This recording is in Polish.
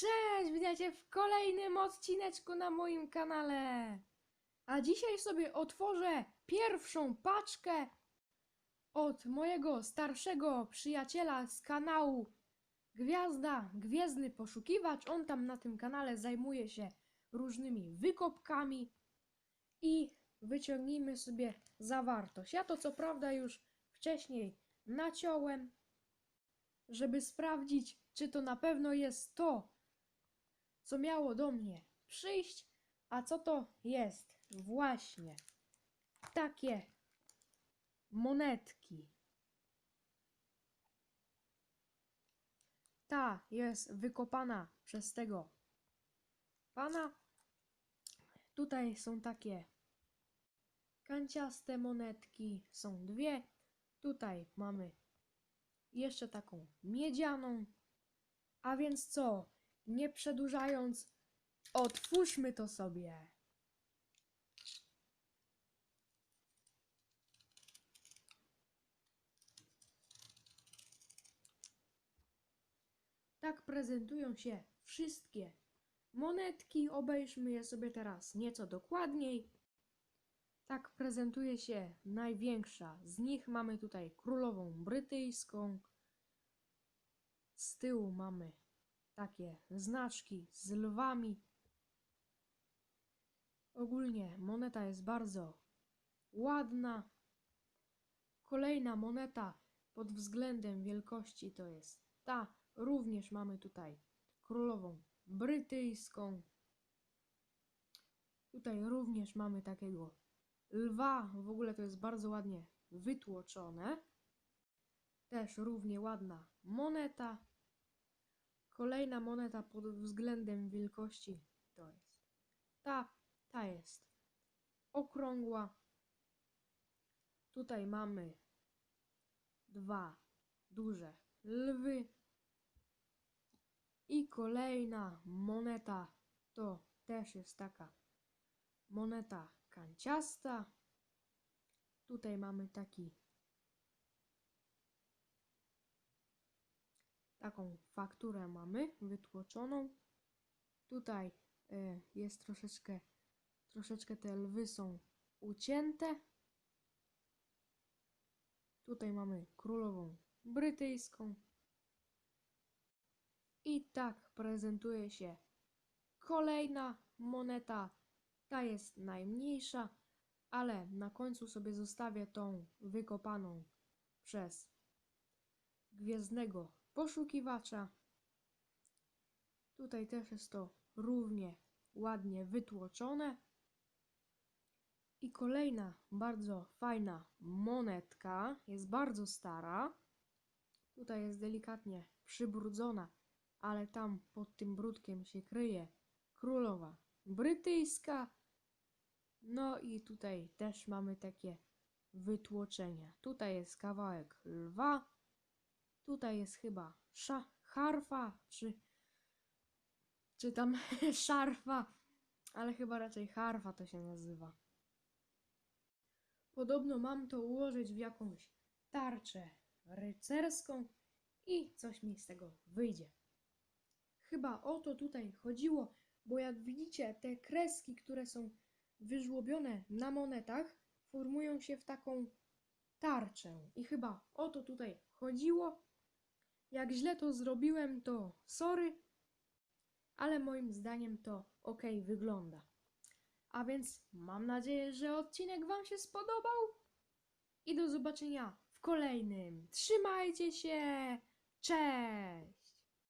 Cześć, witajcie w kolejnym odcineczku na moim kanale. A dzisiaj sobie otworzę pierwszą paczkę od mojego starszego przyjaciela z kanału Gwiazda, Gwiezdny Poszukiwacz. On tam na tym kanale zajmuje się różnymi wykopkami i wyciągnijmy sobie zawartość. Ja to co prawda już wcześniej naciąłem, żeby sprawdzić, czy to na pewno jest to, co miało do mnie przyjść, a co to jest właśnie takie monetki. Ta jest wykopana przez tego pana. Tutaj są takie kanciaste monetki, są dwie. Tutaj mamy jeszcze taką miedzianą. A więc co? Nie przedłużając, otwórzmy to sobie. Tak prezentują się wszystkie monetki. Obejrzmy je sobie teraz nieco dokładniej. Tak prezentuje się największa. Z nich mamy tutaj królową brytyjską. Z tyłu mamy takie znaczki z lwami. Ogólnie moneta jest bardzo ładna. Kolejna moneta pod względem wielkości to jest ta. Również mamy tutaj królową brytyjską. Tutaj również mamy takiego lwa. W ogóle to jest bardzo ładnie wytłoczone. Też równie ładna moneta. Kolejna moneta pod względem wielkości to jest ta, ta jest okrągła. Tutaj mamy dwa duże lwy. I kolejna moneta to też jest taka moneta kanciasta. Tutaj mamy taki taką fakturę mamy wytłoczoną. Tutaj e, jest troszeczkę, troszeczkę te lwy są ucięte. Tutaj mamy królową brytyjską. I tak prezentuje się kolejna moneta. Ta jest najmniejsza, ale na końcu sobie zostawię tą wykopaną przez gwiezdnego poszukiwacza. Tutaj też jest to równie ładnie wytłoczone. I kolejna bardzo fajna monetka, jest bardzo stara. Tutaj jest delikatnie przybrudzona, ale tam pod tym brudkiem się kryje królowa brytyjska. No i tutaj też mamy takie wytłoczenia. Tutaj jest kawałek lwa. Tutaj jest chyba sza, harfa, czy, czy tam szarfa, ale chyba raczej harfa to się nazywa. Podobno mam to ułożyć w jakąś tarczę rycerską i coś mi z tego wyjdzie. Chyba o to tutaj chodziło, bo jak widzicie, te kreski, które są wyżłobione na monetach, formują się w taką tarczę. I chyba o to tutaj chodziło. Jak źle to zrobiłem, to sorry, ale moim zdaniem to ok wygląda. A więc mam nadzieję, że odcinek Wam się spodobał i do zobaczenia w kolejnym. Trzymajcie się! Cześć!